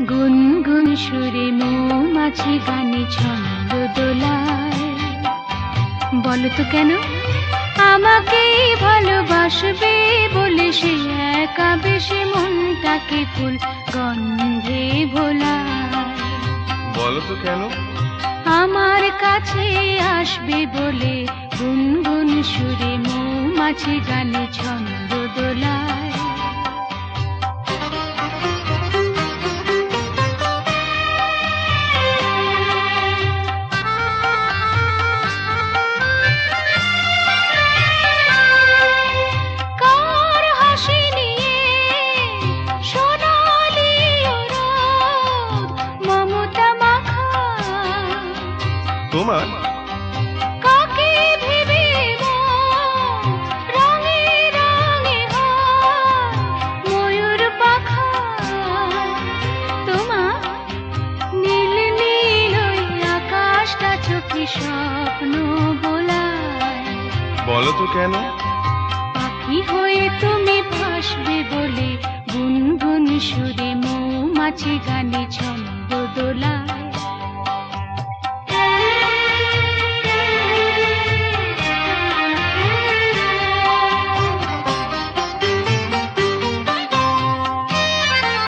গুনগুন সুরে মৌমাছি গানে ছন্দ দোলায়। বলো তো কেন? আমাকেই ভালোবাসবে বলে সে একা বেশি মনটাকে ফুল গন্ধে ভোলায়। বলো তো কেন? আমার কাছে আসবে বলে গুনগুন সুরে মৌমাছি গানে ছন্দ চোখে স্বপ্ন বোলায়। বলো তো কেন? পাখি হয়ে তুমি ভাসবে বলে গুনগুন সুরে মৌমাছি গানে ছন্দ দোলা।